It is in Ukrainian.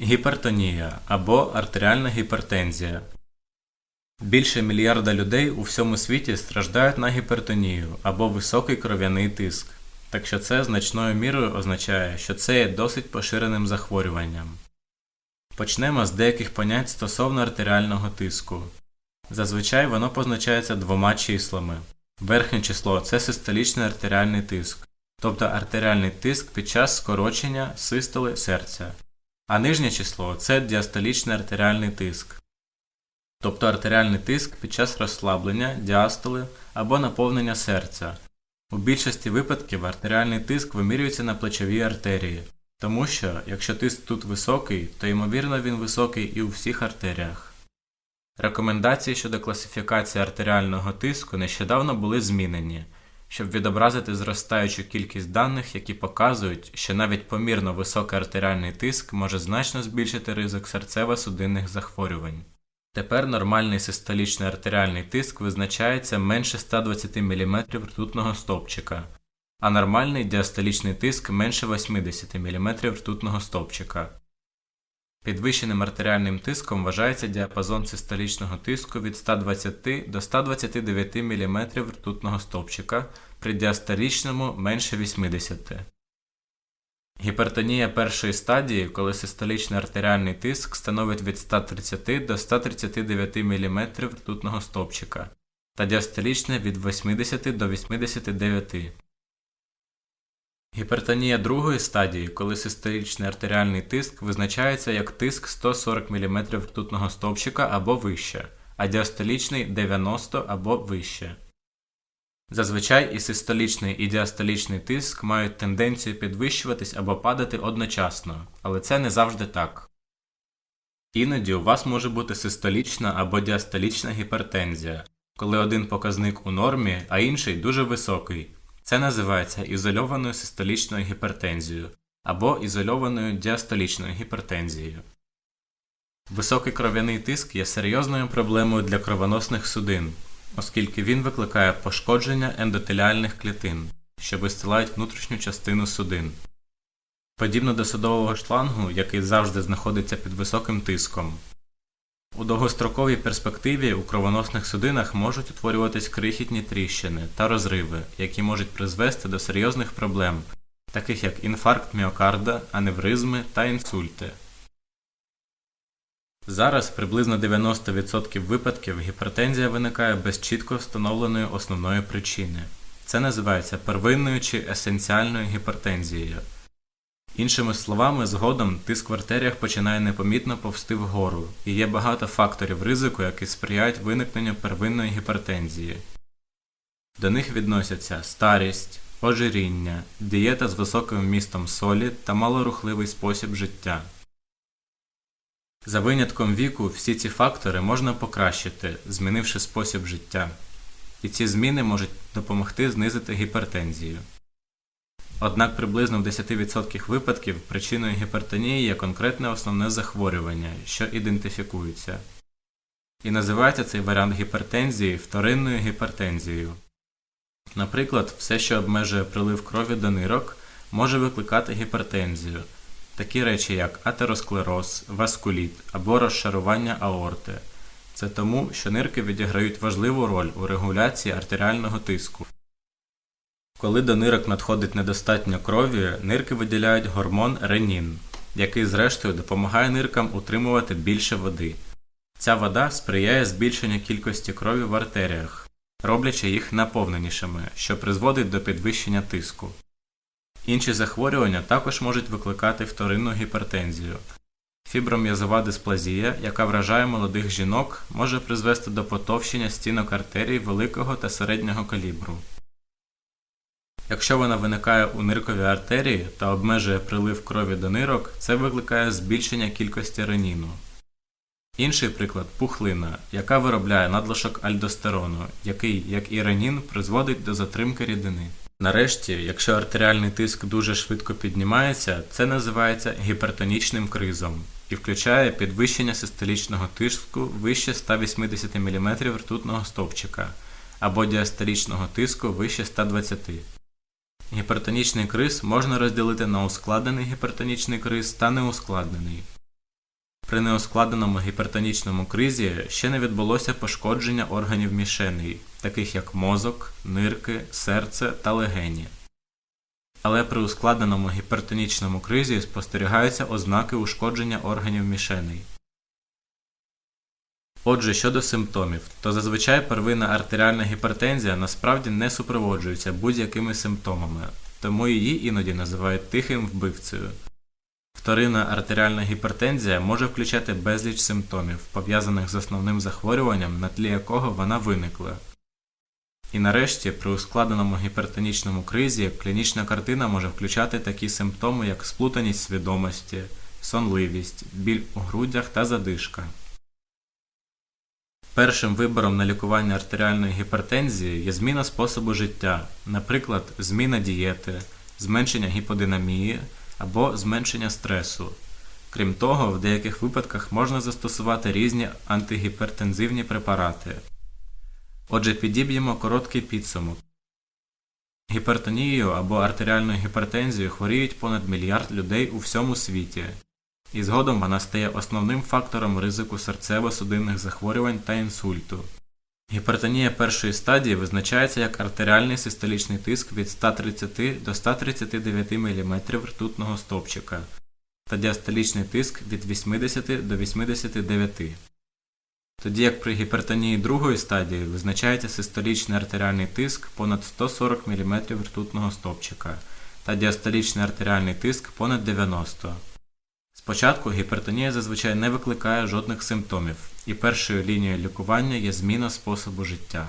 Гіпертонія або артеріальна гіпертензія. Більше мільярда людей у всьому світі страждають на гіпертонію або високий кров'яний тиск. Так що це значною мірою означає, що це є досить поширеним захворюванням. Почнемо з деяких понять стосовно артеріального тиску. Зазвичай воно позначається двома числами. Верхнє число це систолічний артеріальний тиск, тобто артеріальний тиск під час скорочення систоли серця. А нижнє число це діастолічний артеріальний тиск, тобто артеріальний тиск під час розслаблення, діастоли або наповнення серця. У більшості випадків артеріальний тиск вимірюється на плечовій артерії, тому що, якщо тиск тут високий, то ймовірно він високий і у всіх артеріях. Рекомендації щодо класифікації артеріального тиску нещодавно були змінені, щоб відобразити зростаючу кількість даних, які показують, що навіть помірно високий артеріальний тиск може значно збільшити ризик серцево-судинних захворювань. Тепер нормальний систолічний артеріальний тиск визначається менше 120 мм ртутного стовпчика, а нормальний діастолічний тиск менше 80 мм ртутного стовпчика. Підвищеним артеріальним тиском вважається діапазон систолічного тиску від 120 до 129 мм ртутного стовпчика при діастолічному менше 80 Гіпертонія першої стадії, коли систолічний артеріальний тиск становить від 130 до 139 мм ртутного стовпчика та діастолічне від 80 до 89 Гіпертонія другої стадії, коли систолічний артеріальний тиск визначається як тиск 140 мм ртутного стовпчика або вище, а діастолічний 90 або вище. Зазвичай і систолічний і діастолічний тиск мають тенденцію підвищуватись або падати одночасно, але це не завжди так. Іноді у вас може бути систолічна або діастолічна гіпертензія, коли один показник у нормі, а інший дуже високий. Це називається ізольованою систолічною гіпертензією або ізольованою діастолічною гіпертензією. Високий кров'яний тиск є серйозною проблемою для кровоносних судин, оскільки він викликає пошкодження ендотеліальних клітин, що вистилають внутрішню частину судин. Подібно до судового шлангу, який завжди знаходиться під високим тиском. У довгостроковій перспективі у кровоносних судинах можуть утворюватись крихітні тріщини та розриви, які можуть призвести до серйозних проблем, таких як інфаркт міокарда, аневризми та інсульти. Зараз приблизно 90% випадків гіпертензія виникає без чітко встановленої основної причини. Це називається первинною чи есенціальною гіпертензією. Іншими словами, згодом тиск в артеріях починає непомітно повсти вгору, і є багато факторів ризику, які сприяють виникненню первинної гіпертензії. До них відносяться старість, ожиріння, дієта з високим вмістом солі та малорухливий спосіб життя. За винятком віку всі ці фактори можна покращити, змінивши спосіб життя, і ці зміни можуть допомогти знизити гіпертензію. Однак приблизно в 10% випадків причиною гіпертонії є конкретне основне захворювання, що ідентифікується. І називається цей варіант гіпертензії вторинною гіпертензією. Наприклад, все, що обмежує прилив крові до нирок, може викликати гіпертензію, такі речі як атеросклероз, васкуліт або розшарування аорти. Це тому, що нирки відіграють важливу роль у регуляції артеріального тиску. Коли до нирок надходить недостатньо крові, нирки виділяють гормон ренін, який зрештою допомагає ниркам утримувати більше води. Ця вода сприяє збільшенню кількості крові в артеріях, роблячи їх наповненішими, що призводить до підвищення тиску. Інші захворювання також можуть викликати вторинну гіпертензію. Фібром'язова дисплазія, яка вражає молодих жінок, може призвести до потовщення стінок артерій великого та середнього калібру. Якщо вона виникає у нирковій артерії та обмежує прилив крові до нирок, це викликає збільшення кількості реніну. Інший приклад пухлина, яка виробляє надлишок альдостерону, який, як і ренін, призводить до затримки рідини. Нарешті, якщо артеріальний тиск дуже швидко піднімається, це називається гіпертонічним кризом і включає підвищення систолічного тиску вище 180 мм ртутного стовпчика або діастолічного тиску вище 120 Гіпертонічний криз можна розділити на ускладнений гіпертонічний криз та неускладнений. При неускладеному гіпертонічному кризі ще не відбулося пошкодження органів мішеней, таких як мозок, нирки, серце та легені. Але при ускладненому гіпертонічному кризі спостерігаються ознаки ушкодження органів мішеней. Отже, щодо симптомів, то зазвичай первинна артеріальна гіпертензія насправді не супроводжується будь-якими симптомами, тому її іноді називають тихим вбивцею. Вторинна артеріальна гіпертензія може включати безліч симптомів, пов'язаних з основним захворюванням, на тлі якого вона виникла. І нарешті, при ускладеному гіпертонічному кризі клінічна картина може включати такі симптоми, як сплутаність свідомості, сонливість, біль у грудях та задишка. Першим вибором на лікування артеріальної гіпертензії є зміна способу життя, наприклад, зміна дієти, зменшення гіподинамії або зменшення стресу. Крім того, в деяких випадках можна застосувати різні антигіпертензивні препарати. Отже, підіб'ємо короткий підсумок. Гіпертонією або артеріальною гіпертензією хворіють понад мільярд людей у всьому світі, і згодом вона стає основним фактором ризику серцево-судинних захворювань та інсульту. Гіпертонія першої стадії визначається як артеріальний систолічний тиск від 130 до 139 мм ртутного стовпчика та діастолічний тиск від 80 до 89 тоді як при гіпертонії другої стадії визначається систолічний артеріальний тиск понад 140 мм ртутного стовпчика та діастолічний артеріальний тиск понад 90 Спочатку гіпертонія зазвичай не викликає жодних симптомів, і першою лінією лікування є зміна способу життя.